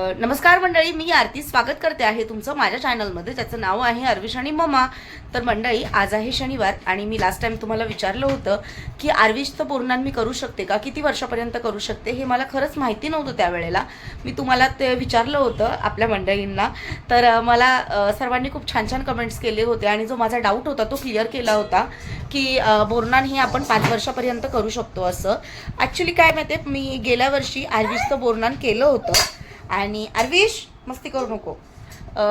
नमस्कार मंडळी मी आरती स्वागत करते आहे तुमचं माझ्या चॅनलमध्ये. ज्याचं नाव आहे अरविश आणि ममा. तर मंडळी आज आहे शनिवार आणि मी लास्ट टाइम तुम्हाला विचारलं होतं की आरविश तर पूर्णान मी करू शकते का? किती वर्षापर्यंत करू शकते? हे मला खरंच माहिती नव्हतं त्यावेळेला. मी तुम्हाला ते विचारलं होतं आपल्या मंडळींना. तर मला सर्वांनी खूप छान छान कमेंट्स केले होते आणि जो माझा डाऊट होता तो क्लिअर केला होता की अं, बोरनान हे आपण पाच वर्षापर्यंत करू शकतो असं. ॲक्च्युली काय माहिती आहे मी गेल्या वर्षी आरविशचं बोरनान केलं होतं. आणि आर्विश मस्ती करू नको. अ,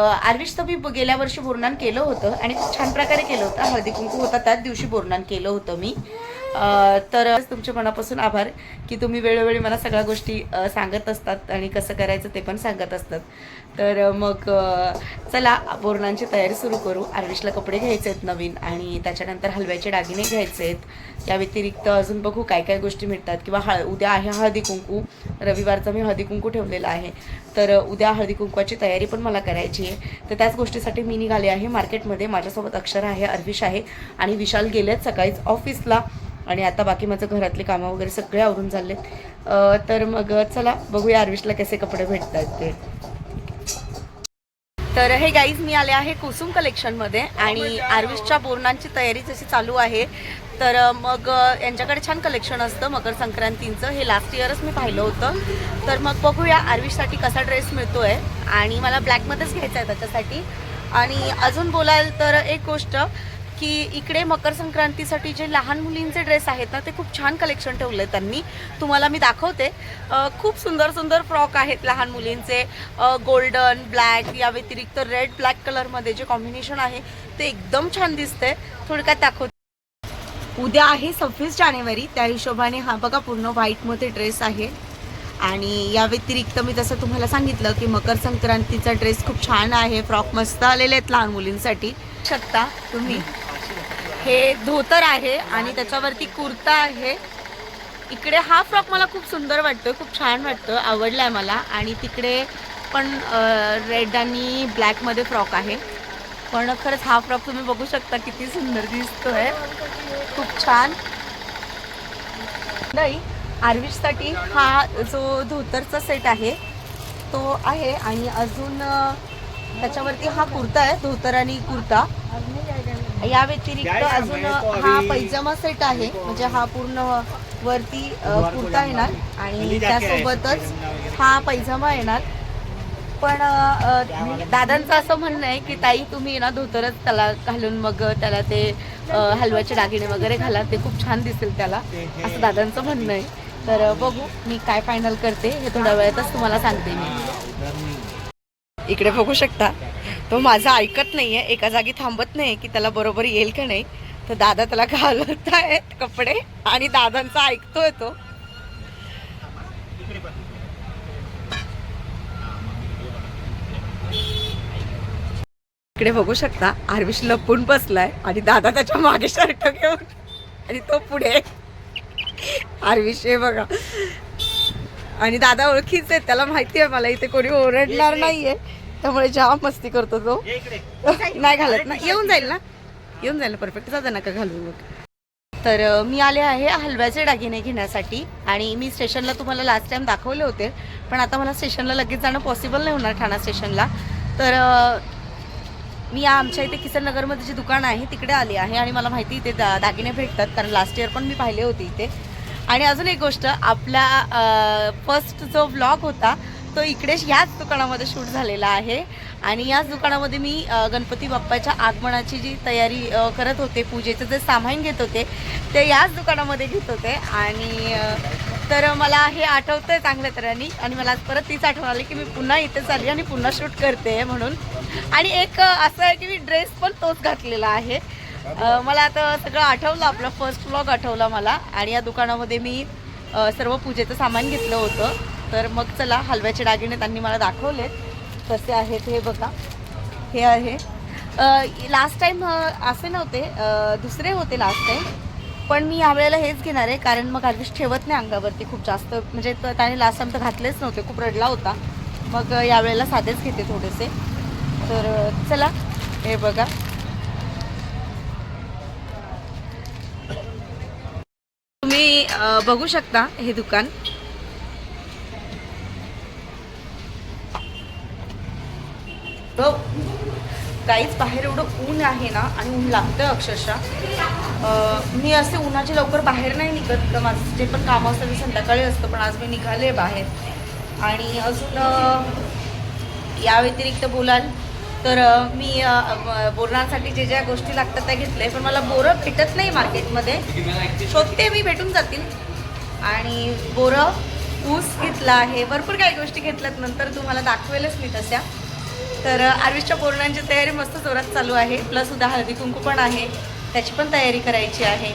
तर मी गेल्या वर्षी बोरनान केलं होतं आणि खूप छान प्रकारे केलं होतं. हळदी कुंकू होता त्याच दिवशी बोरनान केलं होतं मी. तर तुमच्या मनापासून आभार की तुम्ही वेळोवेळी मला सगळ्या गोष्टी सांगत असतात आणि कसं करायचं ते पण सांगत असतात. तर मग चला बोरणांची तयारी सुरू करू. आरविशला कपडे घ्यायचे आहेत नवीन आणि त्याच्यानंतर हलव्याचे दागिने घ्यायचे आहेत. या व्यतिरिक्त अजून बघू काय काय गोष्टी मिळतात. किंवा हळ उद्या आहे हळदी कुंकू. रविवारचा मी हळदी कुंकू ठेवलेला आहे. तर उद्या हळदी कुंकवाची तयारी पण मला करायची आहे. तर त्याच गोष्टीसाठी मी निघाले आहे मार्केटमध्ये. माझ्यासोबत अक्षर आहे अर्विश आहे आणि विशाल गेलेत सकाळीच ऑफिसला. आणि आता बाकी माझं घरातले कामं वगैरे सगळे आवरून झालेत अं, तर मग चला बघूया अर्विशला कसे कपडे भेटतात ते. तर हे गाईज मी आले आहे कुसुम कलेक्शनमध्ये आणि आरविशच्या बोरणांची तयारी जशी चालू आहे तर मग यांच्याकडे छान कलेक्शन असतं मकर संक्रांतीचं. हे लास्ट इयरच मी पाहिलं होतं. तर मग बघूया आरविशसाठी कसा ड्रेस मिळतो आहे आणि मला ब्लॅकमध्येच घ्यायचा आहे त्याच्यासाठी. आणि अजून बोलाल तर एक गोष्ट की इकडे मकर संक्रांतीसाठी जे लहान मुलींचे ड्रेस आहेत ना ते खूप छान कलेक्शन ठेवलं आहे त्यांनी. तुम्हाला मी दाखवते. खूप सुंदर सुंदर फ्रॉक आहेत लहान मुलींचे. गोल्डन ब्लॅक या व्यतिरिक्त रेड ब्लॅक कलरमध्ये जे कॉम्बिनेशन आहे ते एकदम छान दिसतंय. थोडक्यात दाखवते. उद्या आहे सव्वीस जानेवारी. त्या हिशोबाने हा बघा पूर्ण व्हाईटमध्ये ड्रेस आहे. आणि या व्यतिरिक्त मी जसं तुम्हाला सांगितलं की मकर संक्रांतीचा ड्रेस खूप छान आहे. फ्रॉक मस्त आलेले आहेत लहान मुलींसाठी. शकता तुम्ही? हे धोतर आहे आणि त्याच्यावरती कुर्ता आहे. इकडे हा फ्रॉक मला खूप सुंदर वाटतोय खूप छान वाटतो आवडलाय मला. आणि तिकडे पण रेड आणि ब्लॅकमध्ये फ्रॉक आहे. पण खरंच हा फ्रॉक तुम्ही बघू शकता किती सुंदर दिसतोय. खूप छान. नाही आर्विशसाठी हा जो धोतरचा सेट आहे तो आहे. आणि अजून त्याच्यावरती हा कुर्ता आहे धोतर आणि कुर्ता. या व्यतिरिक्त अजून हा पैजामा सेट आहे. म्हणजे हा पूर्ण वरती कुर्ता येणार आणि त्यासोबतच हा पैजामा येणार. पण दादांचं असं म्हणणं आहे की ताई तुम्ही ना धोतरच त्याला घालून मग त्याला ते हलव्याचे दागिने वगैरे घाला ते खूप छान दिसेल त्याला. असं दादांचं म्हणणं आहे. तर बघू मी काय फायनल करते हे थोड्या वेळातच तुम्हाला सांगते मी. इकडे बघू शकता. तो माझा ऐकत नाहीये एका जागी थांबत नाही की त्याला बरोबर येईल का नाही. तर दादा त्याला घालत आहेत कपडे आणि दादांचा ऐकतोय तो. इकडे बघू शकता आरविश लपून बसलाय आणि दादा त्याच्यामागे शर्ट घेऊन आणि तो पुढे. आरविश हे बघा. आणि दादा ओळखीच आहे त्याला माहिती आहे मला इथे कोणी ओरडणार नाहीये. त्यामुळे जाम मस्ती करतो तो. नाही घालत ना. येऊन जाईल ना? येऊन जाईल ना परफेक्ट. जाता नका घालू मग. तर मी आले आहे हलव्याचे दागिने घेण्यासाठी आणि मी स्टेशनला तुम्हाला लास्ट टाइम दाखवले होते. पण आता मला स्टेशनला लगेच जाणं पॉसिबल नाही होणार ठाणा स्टेशनला. तर मी आमच्या इथे किसन नगरमध्ये जे दुकान आहे तिकडे आली आहे आणि मला माहिती इथे दा दागिने भेटतात. कारण लास्ट इयर पण मी पाहिले होते इथे. आणि अजून एक गोष्ट आपला फर्स्ट जो ब्लॉग होता तो इकडे ह्याच दुकानामध्ये शूट झालेला आहे. आणि याच दुकानामध्ये मी गणपती बाप्पाच्या आगमनाची जी तयारी करत होते पूजेचं जे सामान घेत होते ते याच दुकानामध्ये घेत होते. आणि तर मला हे आठवतं आहे चांगल्या तऱ्हेने. आणि मला परत तीच आठवण आली की मी पुन्हा इथेच आली आणि पुन्हा शूट करते म्हणून. आणि एक असं आहे की मी ड्रेस पण तोच घातलेला आहे. मला आता सगळं आठवलं आपला फर्स्ट व्लॉग आठवला मला. आणि या दुकानामध्ये मी सर्व पूजेचं सामान घेतलं होतं. तर मग चला हलव्याचे दागिने त्यांनी मला दाखवलेत. कसे आहेत हे बघा. हे आहे. लास्ट टाईम असे नव्हते. दुसरे होते लास्ट टाईम पण मी यावेळेला हेच घेणार आहे कारण मग आर्विश ठेवत नाही अंगावरती खूप जास्त. म्हणजे त्याने लास्ट टाईम तर घातलेच नव्हते खूप रडला होता. मग यावेळेला साधेच घेते थोडेसे. तर चला हे बघा. तुम्ही बघू शकता हे दुकान. काहीच बाहेर एवढं ऊन आहे ना आणि ऊन लागतं अक्षरशः. मी असे उन्हाचे लवकर बाहेर नाही निघत तर माझं जे पण कामं असतं ते संध्याकाळी असतं पण आज मी निघाले बाहेर. आणि अजून या व्यतिरिक्त बोलाल तर मी बोरणांसाठी जे ज्या गोष्टी लागतात त्या घेतल्या पण मला बोरं भेटत नाही मार्केटमध्ये. शोधते मी भेटून जातील. आणि बोरं ऊस घेतला आहे. भरपूर काही गोष्टी घेतल्यात नंतर तुम्हाला दाखवेलच मी तशा. तर अं, आर्विसच्या बोरणांची तयारी मस्त जोरात चालू आहे. प्लस उद्या हळदी कुंकू पण आहे. त्याची पण तयारी करायची आहे.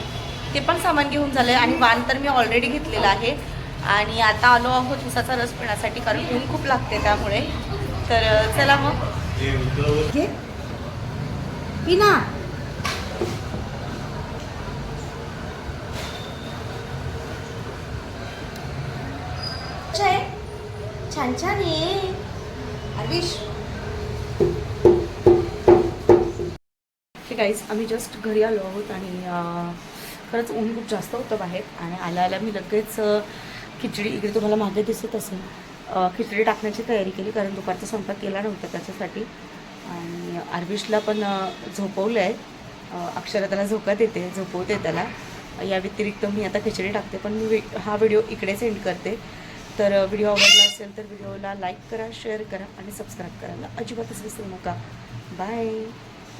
ते पण सामान घेऊन झालं आहे आणि वाण तर मी ऑलरेडी घेतलेलं आहे. आणि आता आलो आहोत उसाचा रस पिण्यासाठी कारण ऊन खूप लागते त्यामुळे. तर चला मग. पिना. छान छान आहे आर्विश. गाईज आम्ही जस्ट घरी आलो आहोत आणि खरंच ऊन खूप जास्त होतं बाहेर आणि आल्या आल्या मी लगेच खिचडी इकडे तुम्हाला मागे दिसत असेल. खिचडी टाकण्याची तयारी केली कारण दुपारचा स्वयंपाक केला नव्हता त्याच्यासाठी. आणि आर्विशला पण झोपवलं आहे अक्षरा त्याला झोकत येते झोपवते त्याला. या व्यतिरिक्त मी आता खिचडी टाकते पण मी हा व्हिडिओ इकडे सेंड करते. तर व्हिडिओ आवडला असेल तर व्हिडिओला लाईक करा शेअर करा आणि सबस्क्राईब करायला अजिबातच विसरू नका. बाय